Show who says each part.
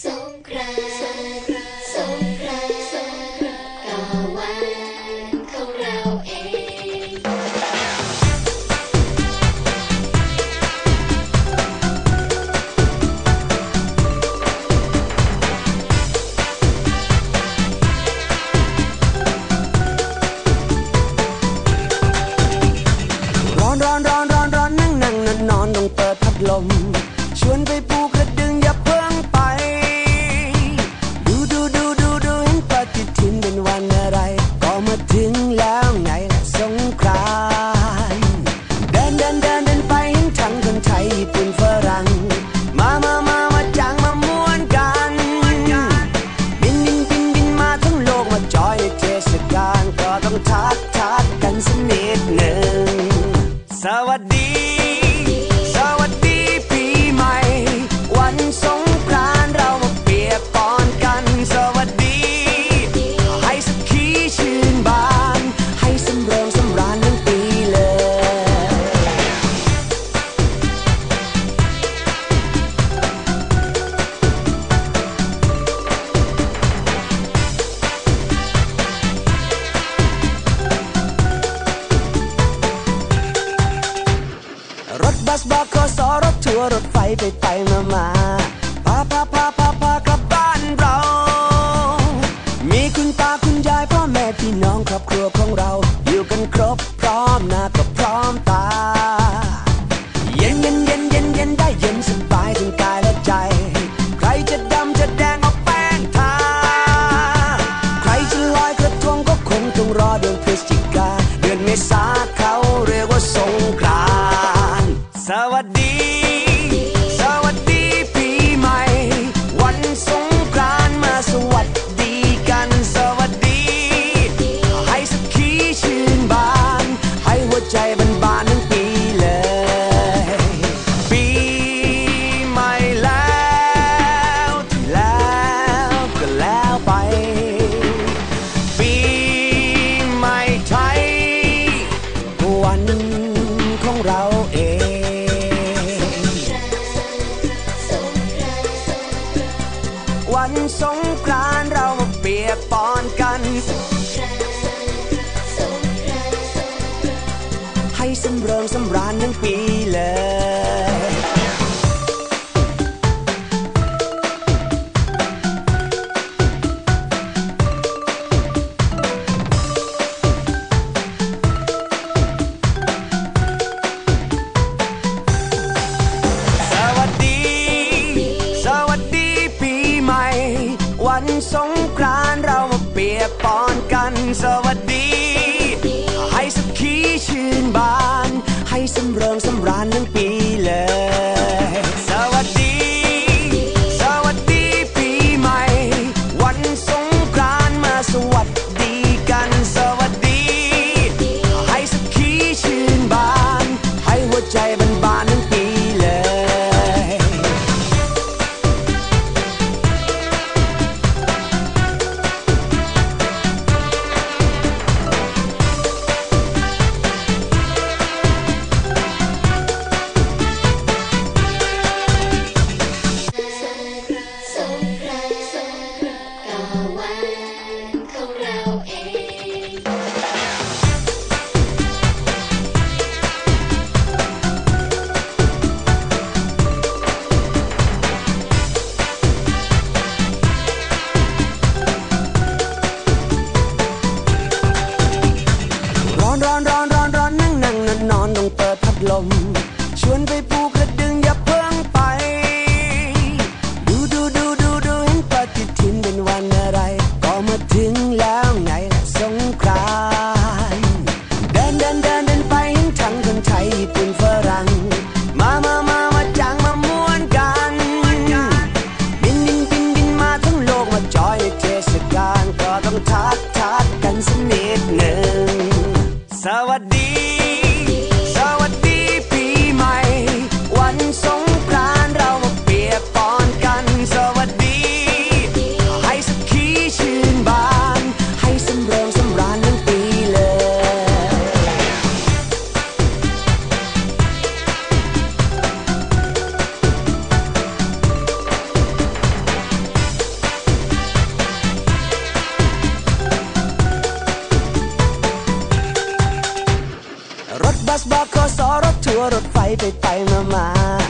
Speaker 1: สงกรานต์สงกรานต์สงกรานต์ก็วันของเราเอง
Speaker 2: ร้อนร้อนร้อนร้อนร้อนนั่งนั่งนอนนอนต้องเปิดพัดลม สวัสดี สวัสดีปีใหม่ วันสง สรถทัวร์รถไฟไปไปมามาพาพาพาพาพากลับบ้านเรา มีคุณตาคุณยายพ่อแม่พี่น้องครอบครัวของเรา อยู่กันครบพร้อมหน้าก็พร้อมตา เย็นเย็นเย็นเย็นเย็นได้เย็นสบายทั้งกายและใจ ใครจะดำจะแดงเอาแป้งทา ใครจะลอยกระทงก็คงต้องรอเดือนพฤศจิกาเดือนเมษา งกรานต์เรามาเปียกปอนกัน ให้สำเริงสำราญทั้งปีเลย อนกันสวัสดี ให้สักขีชื่นบาน ให้สำเริงสำราญทั้งปีเลย ลม ชวนไป บัสบอกสรถทัวร์รถไฟไปไปมามา